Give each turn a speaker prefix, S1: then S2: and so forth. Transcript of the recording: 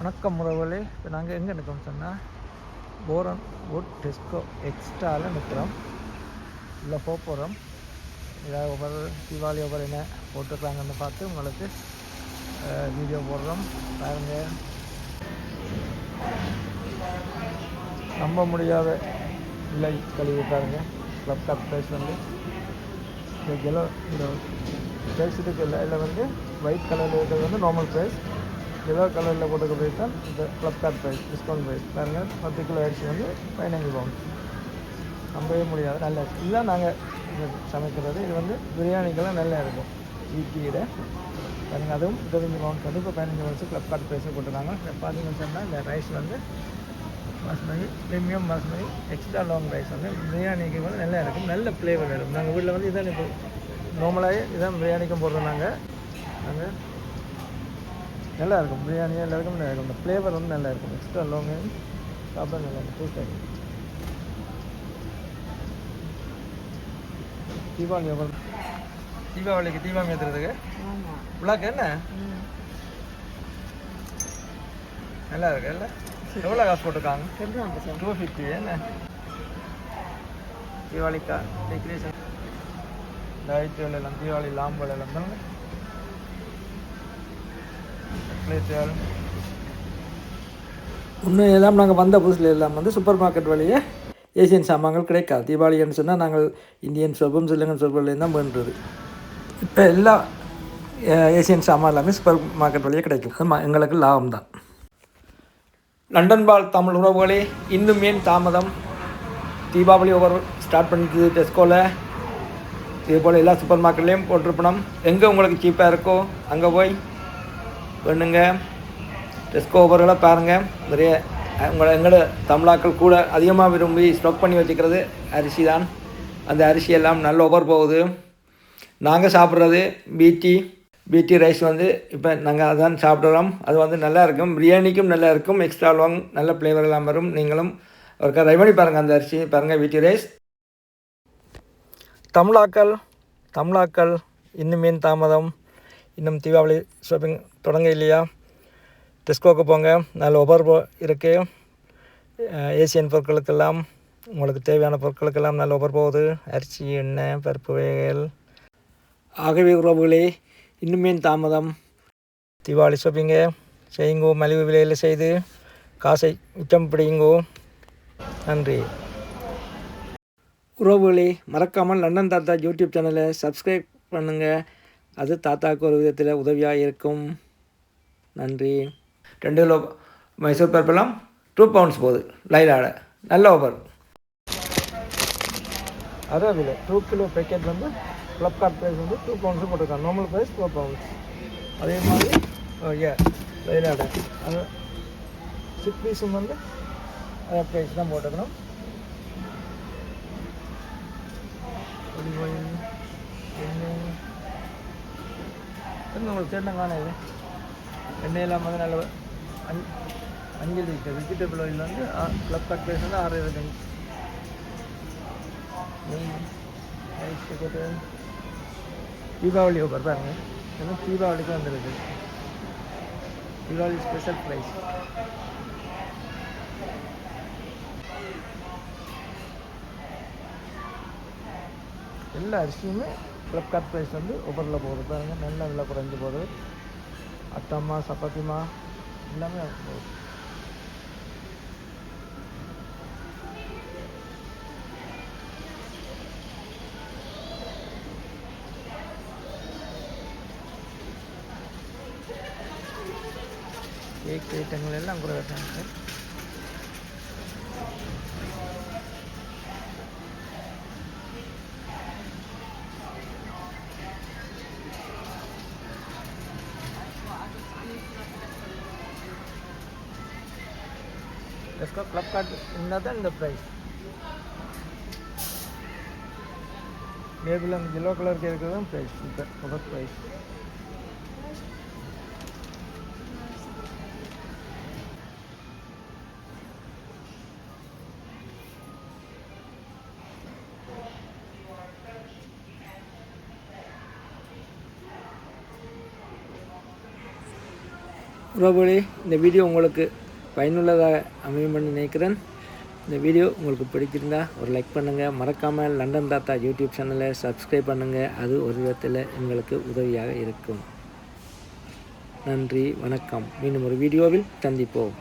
S1: வணக்கம் முறவலே இப்போ நாங்கள் எங்கே நிற்கிறோம் சொன்னால் போரன் வுட் டெஸ்கோ எக்ஸ்ட்ராவில் நிற்கிறோம் இல்லை போக போகிறோம் ஏதாவது ஒவ்வொரு தீபாவளி ஒவ்வொரு என்ன போட்டுருக்காங்கன்னு பார்த்து உங்களுக்கு வீடியோ போடுறோம். பாருங்க. நம்ப முடியாத இல்லை கழிவு பாருங்க. க்ளப் கப் ப்ரைஸ் வந்து இந்த எல்லோ இந்த ப்ரைஸ் இருக்குல்ல இதில் வந்து ஒயிட் கலரில் இருக்கிறது வந்து நார்மல் ப்ரைஸ் எல்லோ கலரில் போட்டுக்க ப்ரைஸ் தான் இந்த club card price discount price பாருங்கள் பத்து கிலோ அரிசி வந்து பதினஞ்சு பவுன் நம்பவே முடியாது. நல்லா இருக்கு. இதுதான் நாங்கள் சமைக்கிறது. இது வந்து பிரியாணிக்கெல்லாம் நல்லா இருக்கும். ஈட்டியிட பாருங்கள் அதுவும் இருபத்தஞ்சி பவுன் வந்து இப்போ பதினஞ்சு பவுன்ஸ் க்ளப் கார்ட் ப்ரைஸை போட்டுருக்காங்க இப்போ பார்த்தீங்கன்னு சொன்னால் இந்த ரைஸ் வந்து basmati premium basmati extra long rice வந்து பிரியாணிக்கு வந்து நல்லா இருக்கும். நல்ல ஃப்ளேவர் இருக்கும் நாங்கள் வீட்டில் வந்து இதான் இப்போ நார்மலாகவே இதான் பிரியாணிக்கும் போடுறோம் நாங்கள் நாங்கள் நல்லா இருக்கும் பிரியாணி எல்லாருக்கும் நல்லா இருக்கும் இந்த ஃப்ளேவர் வந்து நல்லா இருக்கும் எக்ஸ்ட்ரா லாங் சாப்பிட நல்லா இருக்கும். டேஸ்ட்டாக இருக்கும் தீபாவளி எவ்வளோ? தீபாவளிக்கு தீபாவளி ஏற்றுறதுக்கு விழாக்கு என்ன? நல்லா இருக்கு இல்லை? எவ்வளோ காசு போட்டிருக்காங்க? டூ ஃபிஃப்டி என்ன? தீபாவளிக்கா டெக்கரேஷன் லைட்டுகள் எல்லாம் தீபாவளி லாம்புகள் எல்லாம் தானே? இன்னும் எல்லாம் நாங்கள் வந்த புதுசில் எல்லாம் வந்து சூப்பர் மார்க்கெட் வழியே ஏசியன் சாமான்கள் கிடைக்காது. தீபாவளின்னு சொன்னால் நாங்கள் இந்தியன் சோப்பும் சிலங்கன் சோப்புலையும் தான் பண்ணுறது இப்போ எல்லா ஏசியன் சாமான் எல்லாமே சூப்பர் மார்க்கெட் வழியே கிடைக்கும். எங்களுக்கு லாபம் தான். லண்டன் பால் தமிழ் உறவுகளே இன்னும் ஏன் தாமதம்? தீபாவளி ஓவர் ஸ்டார்ட் பண்ணிட்டு டெஸ்கோவில் இதே போல் எல்லா சூப்பர் மார்க்கெட்லேயும் போட்டிருப்பணும் எங்கே உங்களுக்கு சீப்பாக இருக்கோ அங்கே போய் பண்ணுங்க டெஸ்கோ ஓவர்களை பாருங்கள் நிறைய உங்களை எங்களோட தமிழாக்கள் கூட அதிகமாக விரும்பி ஸ்டாக் பண்ணி வச்சுக்கிறது அரிசி தான். அந்த அரிசி எல்லாம் நல்ல ஓவர் போகுது. நாங்கள் சாப்பிட்றது பீட்டி பீட்டி ரைஸ் வந்து இப்போ நாங்கள் அதான் சாப்பிட்றோம். அது வந்து நல்லா இருக்கும். பிரியாணிக்கும் நல்லா இருக்கும். எக்ஸ்ட்ரா லாங் நல்ல ஃப்ளேவர் எல்லாம் வரும். நீங்களும் ஒருக்கா ட்ரை பண்ணி பாருங்கள் அந்த அரிசி. பாருங்கள் பீட்டி ரைஸ் தமிழாக்கள் தமிழாக்கள் இன்னும் மீன் தாமதம். இன்னும் தீபாவளி ஷாப்பிங் தொடங்க இல்லையா டெஸ்கோக்கு போங்க. நல்ல ஒபர் இருக்குது ஏசியன் பொருட்களுக்கெல்லாம் உங்களுக்கு தேவையான பொருட்களுக்கெல்லாம் நல்ல ஒபர் போகுது. அரிசி எண்ணெய் பருப்பு வகைகள். ஆகவே உறவுகளே இன்னுமே தாமதம்? தீபாவளி ஷாப்பிங்கை செய்யுங்கோ. மலிவு விலையில் செய்து காசை மிச்சம் பிடிங்கோ நன்றி. உறவுகளே மறக்காமல் லண்டன் தாத்தா யூடியூப் சேனலை சப்ஸ்கிரைப் பண்ணுங்கள் அது தாத்தாவுக்கு ஒரு விதத்தில் உதவியாக இருக்கும். நன்றி. ரெண்டு கிலோ மைசூர் பருப்பெல்லாம் டூ பவுண்ட்ஸ் போகுது. லைலாட. நல்ல ஓவர் அதான் விலை. டூ கிலோ பேக்கெட் வந்து ஃப்ளிப்கார்ட் ப்ரைஸ் வந்து டூ பவுண்ட்ஸும் போட்டிருக்காங்க. நார்மல் ப்ரைஸ் டூ பவுண்ட்ஸ் அதே மாதிரி oh, ஏ லைலாட. அது சிக் பீஸும் வந்து அதே ப்ரைஸ் தான் போட்டுக்கணும். ஒலிவ் ஆயில் எண்ணெய் உங்களுக்கு தேடின இது. எண்ணெய் இல்லாமல் வந்து நல்ல அஞ்சு லிட்டர் வெஜிடபிள் ஆயில் வந்து ப்ளஸ் கட் பிளேஸ் வந்து ஆறு இருபத்தஞ்சு தீபாவளி ஓவர் பாருங்க. எல்லாம் தீபாவளிக்கு வந்துருக்கு. தீபாவளி ஸ்பெஷல் ப்ரைஸ் எல்லா அரிசியுமே ஃப்ளிப்கார்ட் ப்ரைஸ் வந்து ஒவ்வொருல போகுது. பாருங்கள் நல்ல விலை குறைஞ்சி போகுது. அத்தம்மா சப்பாத்திமா எல்லாமே போகுது. கேக் ஐட்டங்கள் எல்லாம் கூட Let's go club card another the price. Maple அந்த எல்லோ கலருக்கு இருக்கிறது தான் ப்ரைஸ் இப்போ ஃபஸ்ட் ப்ரைஸ் ரோபோலி இந்த வீடியோ உங்களுக்கு பயனுள்ளதாக அமையும்னு பண்ணி நினைக்கிறேன். இந்த வீடியோ உங்களுக்கு பிடிச்சிருந்தா ஒரு லைக் பண்ணுங்கள் மறக்காமல் லண்டன் தாத்தா யூடியூப் சேனலை சப்ஸ்கிரைப் பண்ணுங்கள் அது ஒரு விதத்தில் எங்களுக்கு உதவியாக இருக்கும். நன்றி வணக்கம். மீண்டும் ஒரு வீடியோவில் சந்திப்போம்.